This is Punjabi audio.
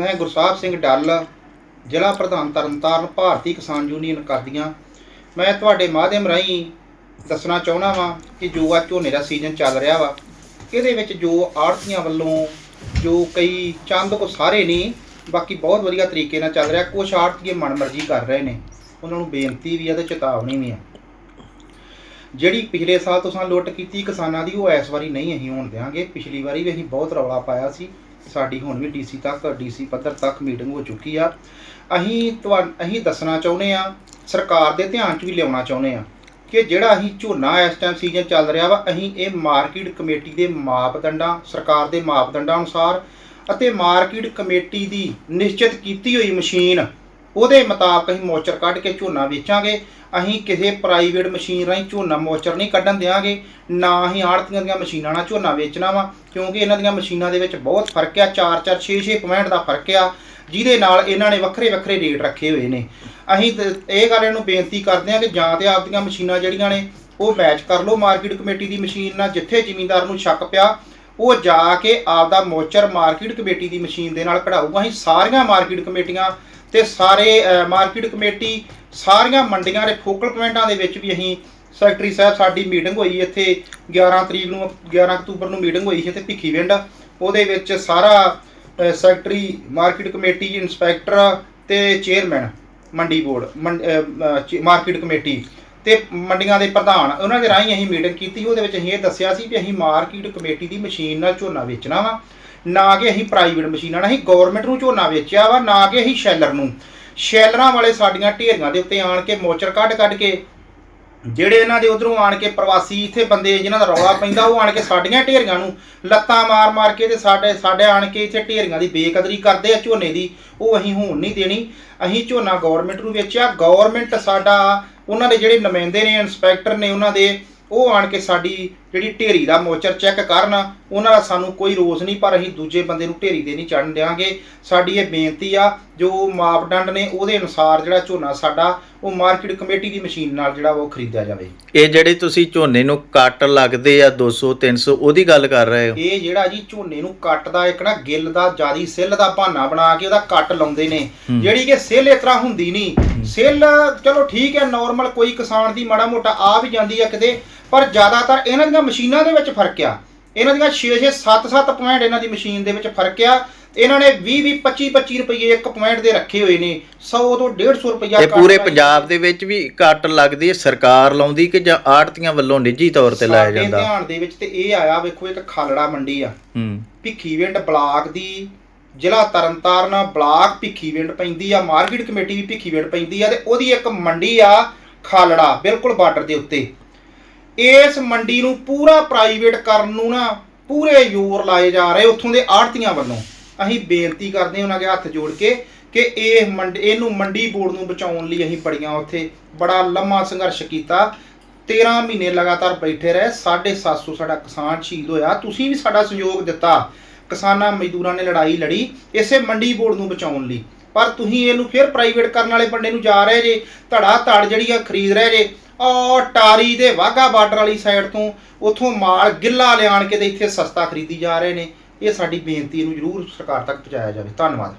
ਮੈਂ ਗੁਰਸਾਹਿਬ ਸਿੰਘ ਡੱਲ, ਜ਼ਿਲ੍ਹਾ ਪ੍ਰਧਾਨ ਤਰਨਤਾਰਨ, ਭਾਰਤੀ ਕਿਸਾਨ ਯੂਨੀਅਨ ਕਰਦੀਆਂ। ਮੈਂ ਤੁਹਾਡੇ ਮਾਧਿਅਮ ਰਾਹੀਂ ਦੱਸਣਾ ਚਾਹੁੰਦਾ ਵਾਂ ਕਿ ਜੋ ਆ ਝੋਨੇ ਦਾ ਸੀਜ਼ਨ ਚੱਲ ਰਿਹਾ ਵਾ, ਇਹਦੇ ਵਿੱਚ ਜੋ ਆੜਤੀਆਂ ਵੱਲੋਂ ਜੋ ਕਈ ਚੰਦ ਕੋ ਸਾਰੇ ਨਹੀਂ ਬਾਕੀ ਬਹੁਤ ਵਧੀਆ ਤਰੀਕੇ ਨਾਲ ਚੱਲ ਰਿਹਾ ਕੁਝ ਆੜਤੀਏ ਮਨਮਰਜ਼ੀ ਕਰ ਰਹੇ ਨੇ। ਉਹਨਾਂ ਨੂੰ ਬੇਨਤੀ ਵੀ ਆ ਤੇ ਚੇਤਾਵਨੀ ਵੀ ਆ। ਜਿਹੜੀ ਪਿਛਲੇ ਸਾਲ ਤੋਂ ਲੁੱਟ ਕੀਤੀ ਕਿਸਾਨਾਂ ਦੀ, ਉਹ ਇਸ ਵਾਰੀ ਨਹੀਂ ਅਸੀਂ ਹੋਣ ਦਿਆਂਗੇ। ਪਿਛਲੀ ਵਾਰੀ ਵੀ ਅਸੀਂ ਬਹੁਤ ਰੌਲਾ ਪਾਇਆ ਸੀ। ਸਾਡੀ ਹੁਣ ਵੀ ਡੀਸੀ ਤੱਕ, ਡੀਸੀ ਪੱਧਰ ਤੱਕ ਮੀਟਿੰਗ ਹੋ ਚੁੱਕੀ ਆ। ਅਸੀਂ ਤੁਹਾ ਅਸੀਂ ਦੱਸਣਾ ਚਾਹੁੰਦੇ ਆ, ਸਰਕਾਰ ਦੇ ਧਿਆਨ 'ਚ ਵੀ ਲਿਆਉਣਾ ਚਾਹੁੰਦੇ ਆ ਕਿ ਜਿਹੜਾ ਅਸੀਂ ਝੋਨਾ ਇਸ ਟਾਈਮ ਸੀਜ਼ਨ ਚੱਲ ਰਿਹਾ ਵਾ, ਅਸੀਂ ਇਹ ਮਾਰਕੀਟ ਕਮੇਟੀ ਦੇ ਮਾਪਦੰਡਾਂ, ਸਰਕਾਰ ਦੇ ਮਾਪਦੰਡਾਂ ਅਨੁਸਾਰ ਅਤੇ ਮਾਰਕੀਟ ਕਮੇਟੀ ਦੀ ਨਿਸ਼ਚਿਤ ਕੀਤੀ ਹੋਈ ਮਸ਼ੀਨ ਉਹਦੇ ਮੁਤਾਬਕ ਅਸੀਂ ਮੋਚਰ ਕੱਢ ਕੇ ਝੋਨਾ ਵੇਚਾਂਗੇ। ਅਸੀਂ ਕਿਸੇ ਪ੍ਰਾਈਵੇਟ ਮਸ਼ੀਨ ਰਾਹੀਂ ਝੋਨਾ ਮੋਚਰ ਨਹੀਂ ਕੱਢਣ ਦਿਆਂਗੇ। ਨਾ ਹੀ ਆੜਤੀਆਂ ਦੀਆਂ ਮਸ਼ੀਨਾਂ ਨਾਲ ਝੋਨਾ ਵੇਚਣਾ ਵਾ, ਕਿਉਂਕਿ ਇਹਨਾਂ ਦੀਆਂ ਮਸ਼ੀਨਾਂ ਦੇ ਵਿੱਚ ਬਹੁਤ ਫ਼ਰਕ ਆ 4-4 6-6 ਪੁਆਇੰਟ ਦਾ ਫ਼ਰਕ ਆ, ਜਿਹਦੇ ਨਾਲ ਇਹਨਾਂ ਨੇ ਵੱਖਰੇ ਵੱਖਰੇ ਰੇਟ ਰੱਖੇ ਹੋਏ ਨੇ। ਅਸੀਂ ਇਹ ਗੱਲ ਇਹਨੂੰ ਬੇਨਤੀ ਕਰਦੇ ਹਾਂ ਕਿ ਜਾਂ ਤੇ ਆਪਦੀਆਂ ਮਸ਼ੀਨਾਂ ਜਿਹੜੀਆਂ ਨੇ, ਉਹ ਮੈਚ ਕਰ ਲਓ। ਮਾਰਕੀਟ ਕਮੇਟੀ ਦੀ ਮਸ਼ੀਨ ਨਾਲ ਜਿੱਥੇ ਜ਼ਿਮੀਂਦਾਰ ਨੂੰ ਸ਼ੱਕ ਪਿਆ, ਉਹ ਜਾ ਕੇ ਆਪਦਾ ਮੋਚਰ ਮਾਰਕੀਟ ਕਮੇਟੀ ਦੀ ਮਸ਼ੀਨ ਦੇ ਨਾਲ ਕਢਾਊਗਾ। ਅਸੀਂ ਸਾਰੀਆਂ ਮਾਰਕੀਟ ਕਮੇਟੀਆਂ ਤੇ ਸਾਰੇ ਮਾਰਕੀਟ ਕਮੇਟੀ, ਸਾਰੀਆਂ ਮੰਡੀਆਂ ਦੇ ਫੋਕਲ ਪੁਆਇੰਟਾਂ ਦੇ ਵਿੱਚ ਵੀ ਅਸੀਂ ਸੈਕਟਰੀ ਸਾਹਿਬ ਸਾਡੀ ਮੀਟਿੰਗ ਹੋਈ ਇੱਥੇ 11 ਤਰੀਕ ਨੂੰ 11 ਅਕਤੂਬਰ ਨੂੰ ਮੀਟਿੰਗ ਹੋਈ ਸੀ ਇੱਥੇ ਭਿੱਖੀਵਿੰਡ ਉਹਦੇ ਵਿੱਚ ਸਾਰਾ ਸੈਕਟਰੀ ਮਾਰਕੀਟ ਕਮੇਟੀ ਇੰਸਪੈਕਟਰ ਤੇ ਚੇਅਰਮੈਨ ਮੰਡੀ ਬੋਰਡ ਮੰਡ- ਮਾਰਕੀਟ ਕਮੇਟੀ ਤੇ ਮੰਡੀਆਂ ਦੇ ਪ੍ਰਧਾਨ। ਉਹਨਾਂ ਦੇ ਰਾਹੀਂ ਅਸੀਂ ਮੀਟਿੰਗ ਕੀਤੀ। ਉਹਦੇ ਵਿੱਚ ਅਸੀਂ ਇਹ ਦੱਸਿਆ ਸੀ ਵੀ ਅਸੀਂ ਮਾਰਕੀਟ ਕਮੇਟੀ ਦੀ ਮਸ਼ੀਨ ਨਾਲ ਝੋਨਾ ਵੇਚਣਾ ਵਾ। ਨਾ ਕਿ ਅਸੀਂ ਪ੍ਰਾਈਵੇਟ ਮਸ਼ੀਨਾਂ ਨਾਲ, ਅਸੀਂ ਗਵਰਨਮੈਂਟ ਨੂੰ ਝੋਨਾ ਵੇਚਿਆ ਵਾ, ਨਾ ਕਿ ਅਸੀਂ ਸ਼ੈਲਰ ਨੂੰ। ਸ਼ੈਲਰਾਂ ਵਾਲੇ ਸਾਡੀਆਂ ਢੇਰੀਆਂ ਦੇ ਉੱਤੇ ਆਣ ਕੇ ਮੋਚਰ ਕੱਢ ਕੱਢ ਕੇ, ਜਿਹੜੇ ਇਹਨਾਂ ਦੇ ਉਧਰੋਂ ਆਣ ਕੇ ਪ੍ਰਵਾਸੀ ਇੱਥੇ ਬੰਦੇ, ਜਿਨ੍ਹਾਂ ਦਾ ਰੌਲਾ ਪੈਂਦਾ, ਉਹ ਆਣ ਕੇ ਸਾਡੀਆਂ ਢੇਰੀਆਂ ਨੂੰ ਲੱਤਾਂ ਮਾਰ ਮਾਰ ਕੇ ਤੇ ਸਾਡੇ ਸਾਡੇ ਆਣ ਕੇ ਇੱਥੇ ਢੇਰੀਆਂ ਦੀ ਬੇਕਦਰੀ ਕਰਦੇ ਆ ਝੋਨੇ ਦੀ, ਉਹ ਅਸੀਂ ਹੋਣ ਨਹੀਂ ਦੇਣੀ। ਅਸੀਂ ਝੋਨਾ ਗਵਰਨਮੈਂਟ ਨੂੰ ਵੇਚਿਆ। ਗਵਰਨਮੈਂਟ ਸਾਡਾ, ਉਹਨਾਂ ਦੇ ਜਿਹੜੇ ਨੁਮਾਇੰਦੇ ਨੇ ਇਨਸਪੈਕਟਰ ਨੇ, ਉਹਨਾਂ ਦੇ ਉਹ ਆਣ ਕੇ ਸਾਡੀ ਜਿਹੜੀ ਢੇਰੀ ਦਾ ਮੋਚਰ ਚੈੱਕ ਕਰਨ ਉਹਨਾਂ ਦਾ ਸਾਨੂੰ ਕੋਈ ਰੋਸ ਨਹੀਂ ਪਰ ਅਸੀਂ ਦੂਜੇ ਬੰਦੇ ਨੂੰ ਢੇਰੀ ਤੇ ਨਹੀਂ ਚੜਨ ਦਿਆਂਗੇ। ਸਾਡੀ ਇਹ ਬੇਨਤੀ ਆ ਜੋ ਮਾਪਦੰਡ ਨੇ ਉਹਦੇ ਅਨੁਸਾਰ ਜਿਹੜਾ ਝੋਨਾ ਸਾਡਾ ਉਹ ਮਾਰਕੀਟ ਕਮੇਟੀ ਦੀ ਮਸ਼ੀਨ ਨਾਲ ਜਿਹੜਾ ਉਹ ਖਰੀਦਿਆ ਜਾਵੇ। ਇਹ ਜਿਹੜੇ ਤੁਸੀਂ ਝੋਨੇ ਨੂੰ ਕੱਟ ਲੱਗਦੇ ਆ 200 300 ਉਹਦੀ ਗੱਲ ਕਰ ਰਹੇ ਹੋ? ਇਹ ਜਿਹੜਾ ਜੀ ਝੋਨੇ ਨੂੰ ਕੱਟ ਦਾ ਇੱਕ ਨਾ ਗਿੱਲ ਦਾ ਜਿਆਦੀ ਸਿੱਲ ਦਾ ਬਹਾਨਾ ਬਣਾ ਕੇ ਉਹਦਾ ਕੱਟ ਲਾਉਂਦੇ ਨੇ। ਜਿਹੜੀ ਕਿ ਸਿੱਲ ਇਸ ਤਰ੍ਹਾਂ ਹੁੰਦੀ ਨਹੀਂ। ਸਿੱਲ ਚਲੋ ਠੀਕ ਹੈ ਨਾਰਮਲ ਕੋਈ ਕਿਸਾਨ ਦੀ ਮਾੜਾ ਮੋਟਾ ਆ ਵੀ ਜਾਂਦੀ ਆ ਕਿਤੇ ਪਰ ਜ਼ਿਆਦਾਤਰ ਇਹਨਾਂ ਦੀਆਂ ਮਸ਼ੀਨਾਂ ਦੇ ਵਿੱਚ ਫ਼ਰਕ ਆ। ਇਹਨਾਂ ਦੀਆਂ 6 6 7 7 ਪੁਆਇੰਟ ਇਹਨਾਂ ਦੀ ਮਸ਼ੀਨ ਦੇ ਵਿੱਚ ਫ਼ਰਕ ਆ। ਇਹਨਾਂ ਨੇ 20 20 25 25 ਰੁਪਏ ਇੱਕ ਪੁਆਇੰਟ ਦੇ ਰੱਖੇ ਹੋਏ ਨੇ। 100 ਤੋਂ 150 ਰੁਪਇਆ ਇਹ ਪੂਰੇ ਪੰਜਾਬ ਦੇ ਵਿੱਚ ਵੀ ਕੱਟ ਲੱਗਦੀ ਹੈ ਸਰਕਾਰ ਲਾਉਂਦੀ ਕਿ ਜਾਂ ਆੜਤੀਆਂ ਵੱਲੋਂ ਨਿੱਜੀ ਤੌਰ ਤੇ ਲਾਇਆ ਜਾਂਦਾ? ਧਿਆਨ ਦੇ ਵਿੱਚ ਤੇ ਇਹ ਆਇਆ ਵੇਖੋ ਇੱਕ ਖਾਲੜਾ ਮੰਡੀ ਆ। ਹੂੰ। ਭਿੱਖੀਵਿੰਡ ਬਲਾਕ ਦੀ ਜ਼ਿਲ੍ਹਾ ਤਰਨਤਾਰਨ ਬਲਾਕ ਭਿੱਖੀਵਿੰਡ ਪੈਂਦੀ ਆ। ਮਾਰਕੀਟ ਕਮੇਟੀ ਵੀ ਭਿੱਖੀਵਿੰਡ ਪੈਂਦੀ ਆ ਤੇ ਉਹਦੀ ਇੱਕ ਮੰਡੀ ਆ ਖਾਲੜਾ ਬਿਲਕੁਲ ਬਾਰਡਰ ਦੇ ਉੱਤੇ। ਇਸ ਮੰਡੀ ਨੂੰ ਪੂਰਾ ਪ੍ਰਾਈਵੇਟ ਕਰਨ ਨੂੰ ਨਾ ਪੂਰੇ ਜ਼ੋਰ ਲਾਏ ਜਾ ਰਹੇ ਉੱਥੋਂ ਦੇ ਆੜਤੀਆਂ ਵੱਲੋਂ। ਅਸੀਂ ਬੇਨਤੀ ਕਰਦੇ ਉਹਨਾਂ ਦੇ ਹੱਥ ਜੋੜ ਕੇ ਕਿ ਇਹ ਮੰਡੀ, ਇਹਨੂੰ ਮੰਡੀ ਬੋਰਡ ਨੂੰ ਬਚਾਉਣ ਲਈ ਅਸੀਂ ਬੜੀਆਂ ਉੱਥੇ ਬੜਾ ਲੰਮਾ ਸੰਘਰਸ਼ ਕੀਤਾ। 13 ਮਹੀਨੇ ਲਗਾਤਾਰ ਬੈਠੇ ਰਹੇ 750 ਸਾਡਾ ਕਿਸਾਨ ਸ਼ਹੀਦ ਹੋਇਆ। ਤੁਸੀਂ ਵੀ ਸਾਡਾ ਸਹਿਯੋਗ ਦਿੱਤਾ। ਕਿਸਾਨਾਂ ਮਜ਼ਦੂਰਾਂ ਨੇ ਲੜਾਈ ਲੜੀ ਇਸੇ ਮੰਡੀ ਬੋਰਡ ਨੂੰ ਬਚਾਉਣ ਲਈ। ਪਰ ਤੁਸੀਂ ਇਹਨੂੰ ਫਿਰ ਪ੍ਰਾਈਵੇਟ ਕਰਨ ਵਾਲੇ ਬੰਦੇ ਨੂੰ ਜਾ ਰਹੇ ਜੇ ਧੜਾ ਧੜ ਜਿਹੜੀ ਆ ਖਰੀਦ ਰਹੇ ਜੇ। ਟਾਰੀ ਦੇ ਵਾਗਾ ਬਾਰਡਰ ਵਾਲੀ ਸਾਈਡ ਤੋਂ ਉਥੋਂ ਮਾਲ ਗਿੱਲਾ ਲਿਆਣ ਕੇ ਤੇ ਇੱਥੇ ਸਸਤਾ ਖਰੀਦੀ ਜਾ ਰਹੇ ਨੇ। ਇਹ ਸਾਡੀ ਬੇਨਤੀ ਨੂੰ ਜ਼ਰੂਰ ਸਰਕਾਰ ਤੱਕ ਪਹੁੰਚਾਇਆ ਜਾਵੇ। ਧੰਨਵਾਦ।